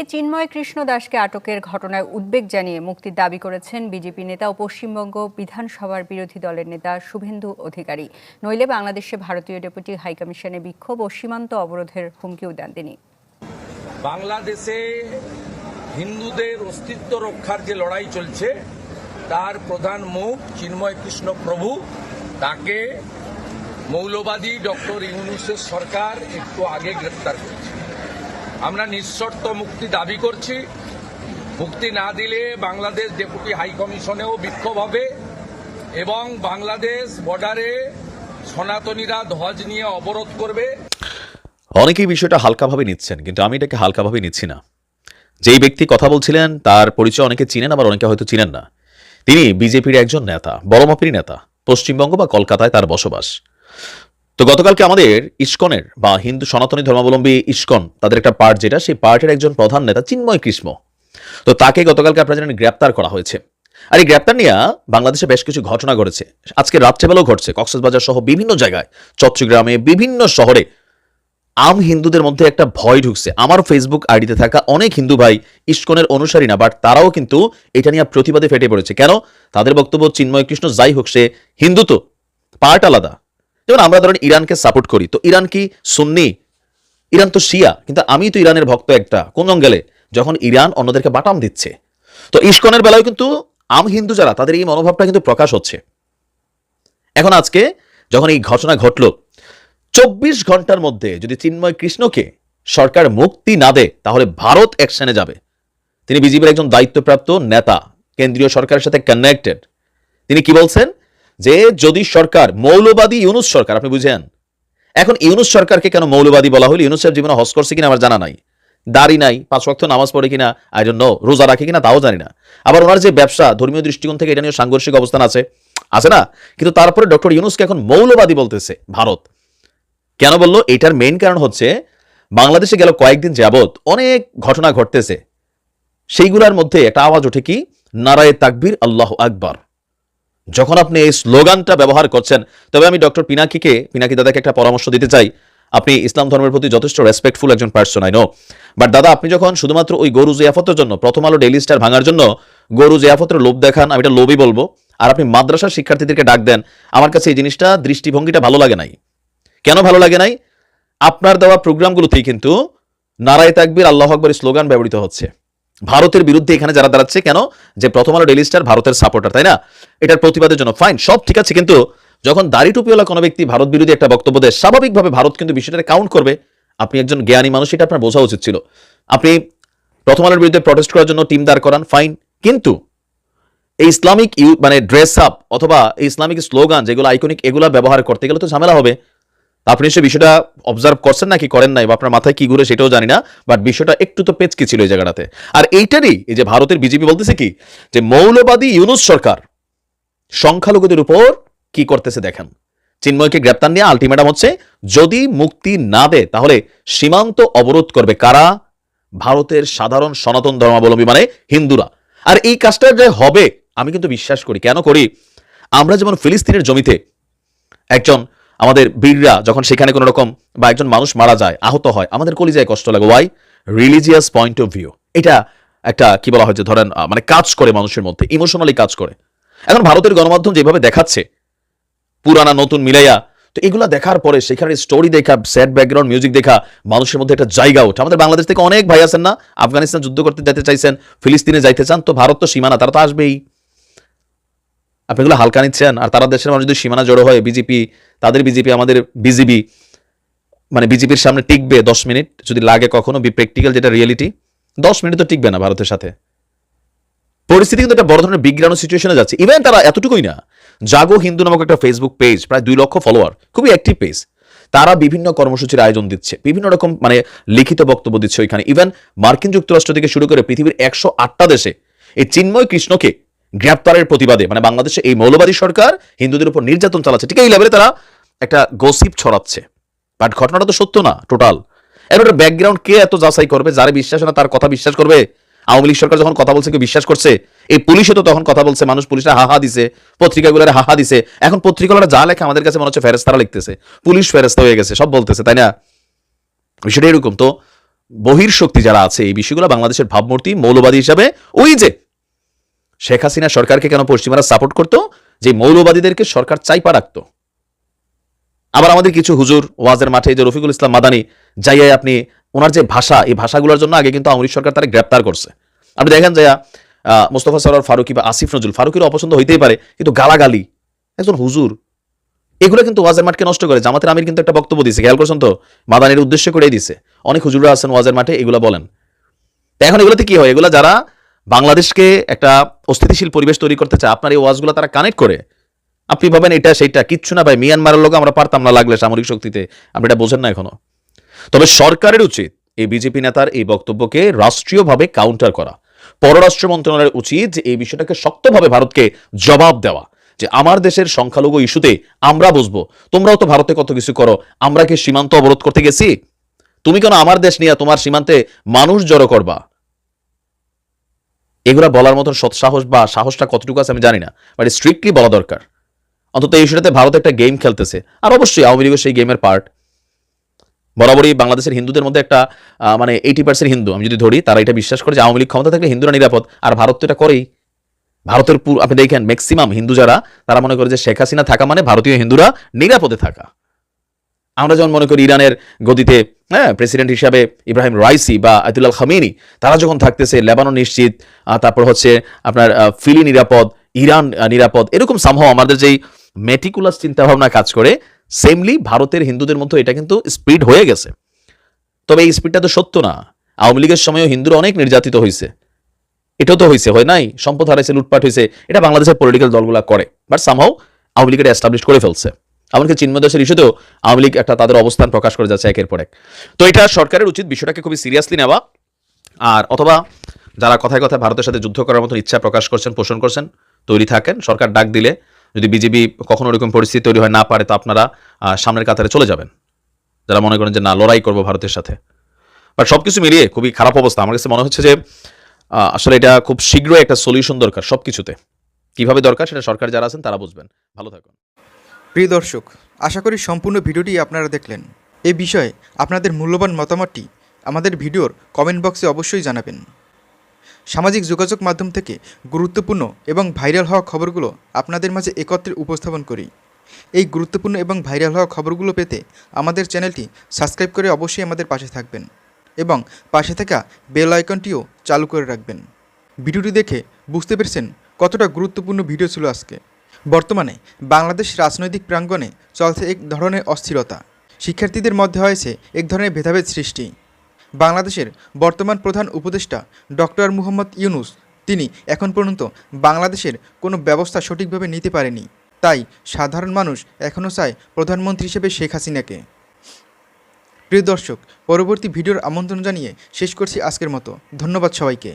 অন্যদিকে চিন্ময় কৃষ্ণ দাসকে আটকের ঘটনায় উদ্বেগ জানিয়ে মুক্তির দাবি করেছেন বিজেপি নেতা ও পশ্চিমবঙ্গ বিধানসভার বিরোধী দলের নেতা শুভেন্দু অধিকারী। নইলে বাংলাদেশে ভারতীয় ডেপুটি হাইকমিশনে বিক্ষোভ ও সীমান্ত অবরোধের হুমকিও দেন তিনি। বাংলাদেশে হিন্দুদের অস্তিত্ব রক্ষার যে লড়াই চলছে, তার প্রধান মুখ চিন্ময় কৃষ্ণ প্রভু। তাকে মৌলবাদী ডক্টর ইউনুসের সরকার একটু আগে গ্রেপ্তার করেছে। আমরা নিঃশর্ত মুক্তি দাবি করছি। মুক্তি না দিলে বাংলাদেশ ডেপুটি হাই কমিশনেও বিক্ষোভ হবে এবং বাংলাদেশ বর্ডারে সনাতনীরা ধ্বজ নিয়ে অবরোধ করবে। অনেকেই বিষয়টা হালকাভাবে নিচ্ছেন, কিন্তু আমি এটাকে হালকাভাবে নিচ্ছি না। যেই ব্যক্তি কথা বলছিলেন, তার পরিচয় অনেকে চিনেন, আবার অনেকে হয়তো চিনেন না। তিনি বিজেপির একজন নেতা বড় নেতা, পশ্চিমবঙ্গ বা কলকাতায় তার বসবাস। তো গতকালকে আমাদের ইস্কনের বা হিন্দু সনাতনী ধর্মাবলম্বী ইস্কন, তাদের একটা পার্ট যেটা, সেই পার্টির একজন প্রধান নেতা চিন্ময় কৃষ্ণ। তো তাকে গতকালকে আপনারা জানেন গ্রেপ্তার করা হয়েছে। আর এই গ্রেপ্তার নিয়ে বাংলাদেশে বেশ কিছু ঘটনা ঘটেছে। আজকে রাত্রেবেলাও ঘটছে। কক্সবাজার সহ বিভিন্ন জায়গায়, চট্টগ্রামে, বিভিন্ন শহরে আম হিন্দুদের মধ্যে একটা ভয় ঢুকছে। আমার ফেসবুক আইডিতে থাকা অনেক হিন্দু ভাই ইস্কনের অনুসারী না, বাট তারাও কিন্তু এটা নিয়ে প্রতিবাদে ফেটে পড়েছে। কেন? তাদের বক্তব্য চিন্ময় কৃষ্ণ, যাই হোক, সে হিন্দু তো, পার্ট আলাদা। যেমন আমরা ধরেন ইরানকে সাপোর্ট করি, তো ইরান কি সুন্নি? ইরান তো শিয়া, কিন্তু আমি তো ইরানের ভক্ত একটা। কোন অঙ্গেলে যখন ইরান অন্যদেরকে বাটাম দিচ্ছে। তো ইস্কনের বেলায় কিন্তু আম হিন্দু যারা, তাদের এই মনোভাবটা কিন্তু প্রকাশ হচ্ছে। এখন আজকে যখন এই ঘটনা ঘটলো, চব্বিশ ঘণ্টার মধ্যে যদি চিন্ময় কৃষ্ণকে সরকার মুক্তি না দেয়, তাহলে ভারত অ্যাকশনে যাবে। তিনি বিজেপির একজন দায়িত্বপ্রাপ্ত নেতা, কেন্দ্রীয় সরকারের সাথে কানেক্টেড তিনি কি বলছেন? যে যদি সরকার মৌলবাদী ইউনুস সরকার, আপনি বুঝেন? এখন ইউনুস সরকারকে কেন মৌলবাদী বলা হলো? ইউনুস সাহেব জীবনে হজ করছে কিনা আমার জানা নাই। দাড়ি নাই, পাঁচ ওয়াক্ত নামাজ পড়ে কিনা আই ডোন্ট রোজা রাখে কিনা তাও জানি না। আবার ওনার যে ব্যবসা, ধর্মীয় দৃষ্টিকোণ থেকে এটা নিয়ে সাংঘর্ষিক অবস্থান আছে আছে না? কিন্তু তারপরে ডক্টর ইউনুসকে এখন মৌলবাদী বলতেছে ভারত। কেন বলল? এটার মেইন কারণ হচ্ছে, বাংলাদেশে গেল কয়েকদিন যাবৎ অনেক ঘটনা ঘটতেছে। সেইগুলোর মধ্যে একটা আওয়াজ ওঠে কি? নারায়ে তাকবির আল্লাহ আকবার। যখন আপনি এই স্লোগানটা ব্যবহার করছেন, তবে আমি ডক্টর পিনাকিকে, পিনাকি দাদাকে একটা পরামর্শ দিতে চাই। আপনি ইসলাম ধর্মের প্রতি যথেষ্ট রেসপেক্টফুল একজন পার্সন আই নো বাট দাদা, আপনি যখন শুধুমাত্র ওই গরু জিয়াফতের জন্য, প্রথম আলো ডেইলি স্টার ভাঙার জন্য গরু জিয়াফতের লোভ দেখান, আমি এটা লোভই বলব, আর আপনি মাদ্রাসার শিক্ষার্থীদেরকে ডাক দেন, আমার কাছে এই জিনিসটা দৃষ্টিভঙ্গিটা ভালো লাগে নাই। কেন ভালো লাগে নাই? আপনার দেওয়া প্রোগ্রামগুলোতেই কিন্তু নারায় তাকবির, আল্লাহ আকবর স্লোগান ব্যবহৃত হচ্ছে। ভারতের বিরুদ্ধে এখানে যারা দাঁড়াচ্ছে, কেন? যে প্রথম আলো ডেলি স্টার ভারতের সাপোর্টার তাই না? এটার প্রতিবাদের জন্য। ফাইন সব ঠিক আছে, কিন্তু যখন দাড়ি টুপিওয়ালা কোনো ব্যক্তি ভারত বিরোধী একটা বক্তব্য দেয়, স্বাভাবিকভাবে ভারত কিন্তু বিষয়টাকে কাউন্ট করবে। আপনি একজন জ্ঞানী মানুষ, এটা আপনার বোঝা উচিত ছিল। আপনি প্রথম আলোর বিরুদ্ধে প্রটেস্ট করার জন্য টিম দাঁড় করান ফাইন কিন্তু এই ইসলামিক ইউ মানে ড্রেস আপ অথবা ইসলামিক স্লোগান যেগুলো আইকনিক এগুলো ব্যবহার করতে গেলে তো ঝামেলা হবে। আপনি সে বিষয়টা অবজার্ভ করছেন নাকি করেন নাই বা আপনার মাথায় কি ঘুরে সেটাও জানি না বাট বিষয়টা একটু তো পেচকি ছিল এই জায়গাটাতে। আর এইটারই এই যে ভারতের বিজেপি বলতেছে কি, যে মৌলবাদী ইউনুস সরকার সংখ্যালঘুদের উপর কি করতেছে দেখেন। চিন্ময়কে গ্রেপ্তার নিয়ে আলটিমেটাম হচ্ছে, যদি মুক্তি না দেয়, তাহলে সীমান্ত অবরোধ করবে কারা? ভারতের সাধারণ সনাতন ধর্মাবলম্বী মানে হিন্দুরা। আর এই কাজটা যে হবে, আমি কিন্তু বিশ্বাস করি। কেন করি? আমরা যেমন ফিলিস্তিনের জমিতে একজন আমাদের বীররা যখন সেখানে কোনো রকম বা একজন মানুষ মারা যায়, আহত হয়, আমাদের কলিজায় কষ্ট লাগে। Why religious point of view এটা একটা, কি বলা হয় যে ধরেন মানে কাজ করে মানুষের মধ্যে ইমোশনালি কাজ করে। এখন ভারতের গণমাধ্যম যেভাবে দেখাচ্ছে, পুরানা, নতুন, মিলাইয়া, তো এগুলা দেখার পরে সেখানে স্টোরি দেখা স্যাড ব্যাকগ্রাউন্ড মিউজিক দেখা, মানুষের মধ্যে একটা জায়গা ওঠে। আমাদের বাংলাদেশ থেকে অনেক ভাই আছেন না, আফগানিস্তান যুদ্ধ করতে যেতে চাইছেন, ফিলিস্তিনে যাইতে চান, তো ভারত তো সীমানা, তারা তো আসবেই। আপনি এগুলো হালকা নিচ্ছেন, আর তারা দেশের মানুষ যদি সীমানা জড়ো হয়, বিজেপি, তাদের বিজেপি, আমাদের বিজিবি মানে বিজেপির সামনে টিকবে দশ মিনিট, যদি লাগে কখনো বি প্র্যাকটিক্যাল যেটা রিয়েলিটি দশ মিনিট তো টিকবে না ভারতের সাথে। পরিস্থিতি কিন্তু একটা বড় ধরনের বিজ্ঞান সিচুয়েশনে যাচ্ছে। ইভেন তারা এতটুকুই না, জাগো হিন্দু নামক একটা ফেসবুক পেজ প্রায় দুই লক্ষ ফলোয়ার খুবই অ্যাক্টিভ পেজ তারা বিভিন্ন কর্মসূচির আয়োজন দিচ্ছে, বিভিন্ন রকম মানে লিখিত বক্তব্য দিচ্ছে ওইখানে। ইভেন মার্কিন যুক্তরাষ্ট্র থেকে শুরু করে পৃথিবীর একশো আটটা দেশে, এই চিন্ময় কৃষ্ণকে গ্রেপ্তারের প্রতিবাদে মানে বাংলাদেশে এই মৌলবাদী সরকার হিন্দুদের উপর নির্যাতন চালাচ্ছে। ঠিক এই লেভেলে তারা একটা গসিপ ছড়াচ্ছে। বাট ঘটনাটা তো সত্য না টোটাল এর একটা ব্যাকগ্রাউন্ড কে এত যাচাই করবে? যারা বিশ্বাস না, তার কথা বিশ্বাস করবে? আওয়ামী লীগ সরকার যখন কথা বলছে, কেউ বিশ্বাস করছে? এই পুলিশও তো তখন কথা বলছে, মানুষ পুলিশরা হাহা দিছে, পত্রিকাগুলোর হাহা দিছে। এখন পত্রিকাগুলো যা লেখে আমাদের কাছে মনে হচ্ছে ফেরেস্তারা লিখতেছে। পুলিশ ফেরেস্তা হয়ে গেছে, সব বলতেছে, তাই না? বিষয়টা এরকম, তো বহির শক্তি যারা আছে, এই বিষয়গুলো বাংলাদেশের ভাবমূর্তি মৌলবাদী হিসাবে, ওই যে শেখ হাসিনা সরকারকে কেন পশ্চিমারা সাপোর্ট করতো? যে মৌলবাদীদেরকে সরকার চাইপা রাখতো। আবার আমাদের কিছু হুজুর ওয়াজের মাঠে যে রফিকুল ইসলাম মাদানি যাইয়াই আপনি ওনার যে ভাষা এই ভাষাগুলোর জন্য আগে কিন্তু আওয়ামী সরকার তারা গ্রেপ্তার করছে। আপনি দেখেন যে আহ, মোস্তফা সরার ফারুকি বা আসিফ নজরুল ফারুকির অপছন্দ হইতেই পারে কিন্তু গালাগালি একজন হুজুর এগুলো কিন্তু ওয়াজের মাঠকে নষ্ট করে। জামাতের আমির কিন্তু একটা বক্তব্য দিছে খেয়াল করছেন তো? মাদানির উদ্দেশ্য করেই দিছে। অনেক হুজুররা আছেন ওয়াজের মাঠে এগুলো বলেন। এখন এগুলোতে কি হয়? এগুলো যারা বাংলাদেশকে একটা অস্থিতিশীল পরিবেশ তৈরি করতে চায়, আপনার এই ওয়াজগুলো তারা কানেক্ট করে। আপনি ভাবেন এটা সেইটা, কিচ্ছু না ভাই, মিয়ানমারের লোক আমরা পারতাম না লাগলে সামরিক শক্তিতে, আপনি এটা বোঝেন না এখনও। তবে সরকারের উচিত এই বিজেপি নেতার এই বক্তব্যকে রাষ্ট্রীয়ভাবে কাউন্টার করা। পররাষ্ট্র মন্ত্রণালয়ের উচিত যে এই বিষয়টাকে শক্তভাবে ভারতকে জবাব দেওয়া, যে আমার দেশের সংখ্যালঘু ইস্যুতে আমরা বুঝব, তোমরাও তো ভারতে কত কিছু করো, আমরা কি সীমান্ত অবরোধ করতে গেছি? তুমি কেন আমার দেশ নিয়ে তোমার সীমান্তে মানুষ জড়ো করবা? এগুলা বলার মতন সৎসাহস বা সাহসটা কতটুকু আছে আমি জানি না বাট স্ট্রিক্টলি বলা দরকার। অন্তত এই ইস্যুটাতে ভারত একটা গেম খেলতেছে। আর অবশ্যই আওয়ামী লীগও সেই গেমের পার্ট বরাবরই বাংলাদেশের হিন্দুদের মধ্যে একটা মানে এইটি পার্সেন্ট হিন্দু। আমি যদি ধরি, তারা এটা বিশ্বাস করে যে আওয়ামী লীগ ক্ষমতা থাকলে হিন্দুরা নিরাপদ। আর ভারত তো এটা করেই। ভারতের আপনি দেখেন ম্যাক্সিমাম হিন্দু যারা, তারা মনে করে যে শেখ হাসিনা থাকা মানে ভারতীয় হিন্দুরা নিরাপদে থাকা। আমরা যেমন মনে করি ইরানের গদিতে হ্যাঁ প্রেসিডেন্ট হিসাবে ইব্রাহিম রাইসি বা আয়তুল্লাহ খামেনি, তারা যখন থাকতেছে লেবানন নিশ্চিত তারপর হচ্ছে আপনার ফিলি নিরাপদ, ইরান নিরাপদ, এরকম সম্ভব আমাদের যেই মেটিকুলাস চিন্তাভাবনা কাজ করে সেমলি ভারতের হিন্দুদের মধ্যে এটা কিন্তু স্পিড হয়ে গেছে। তবে এই স্পিডটা তো সত্য না। আওয়ামী লীগের সময়ও হিন্দুরা অনেক নির্যাতিত হয়েছে এটাও তো হয়েছে হয় নাই? সম্পদ হারাইছে, লুটপাট হয়েছে এটা বাংলাদেশের পলিটিক্যাল দলগুলা করে বাট সামহাও আওয়ামী লীগ এটা এস্টাবলিশ করে ফেলছে। এমনকি চিন্ময় দাসের ইস্যুতেও আওয়ামী লীগ একটা তাদের অবস্থান প্রকাশ করে যাচ্ছে একের পর এক। তো এটা সরকারের উচিত বিষয়টাকে খুবই সিরিয়াসলি নেওয়া। আর অথবা যারা কথায় কথায় ভারতের সাথে যুদ্ধ করার মতো ইচ্ছা প্রকাশ করছেন, পোষণ করছেন, তৈরি থাকেন, সরকার ডাক দিলে যদি বিজেপি কখনো ওরকম পরিস্থিতি তৈরি হয় না পারে, তো আপনারা সামনের কাতারে চলে যাবেন। যারা মনে করেন যে না, লড়াই করব ভারতের সাথে। বাট সব কিছু মিলিয়ে খুবই খারাপ অবস্থা। আমার কাছে মনে হচ্ছে যে আসলে এটা খুব শীঘ্রই একটা সলিউশন দরকার সব কিছুতে কীভাবে দরকার সেটা সরকার যারা আছেন তারা বুঝবেন। ভালো থাকুন। প্রিয় দর্শক, আশা করি সম্পূর্ণ ভিডিওটি আপনারা দেখলেন। এ বিষয়ে আপনাদের মূল্যবান মতামতটি আমাদের ভিডিওর কমেন্ট বক্সে অবশ্যই জানাবেন। সামাজিক যোগাযোগ মাধ্যম থেকে গুরুত্বপূর্ণ এবং ভাইরাল হওয়া খবরগুলো আপনাদের মাঝে একত্রে উপস্থাপন করি। এই গুরুত্বপূর্ণ এবং ভাইরাল হওয়া খবরগুলো পেতে আমাদের চ্যানেলটি সাবস্ক্রাইব করে অবশ্যই আমাদের পাশে থাকবেন এবং পাশে থাকা বেল আইকনটিও চালু করে রাখবেন। ভিডিওটি দেখে বুঝতে পেরেছেন কতটা গুরুত্বপূর্ণ ভিডিও ছিল আজকে। বর্তমানে বাংলাদেশ রাজনৈতিক প্রাঙ্গণে চলছে এক ধরনের অস্থিরতা। শিক্ষার্থীদের মধ্যে হয়েছে এক ধরনের ভেদাভেদ সৃষ্টি। বাংলাদেশের বর্তমান প্রধান উপদেষ্টা ডক্টর মুহম্মদ ইউনুস, তিনি এখন পর্যন্ত বাংলাদেশের কোনো ব্যবস্থা সঠিকভাবে নিতে পারেনি। তাই সাধারণ মানুষ এখনও চায় প্রধানমন্ত্রী হিসেবে শেখ হাসিনাকে। প্রিয় দর্শক, পরবর্তী ভিডিওর আমন্ত্রণ জানিয়ে শেষ করছি আজকের মতো। ধন্যবাদ সবাইকে।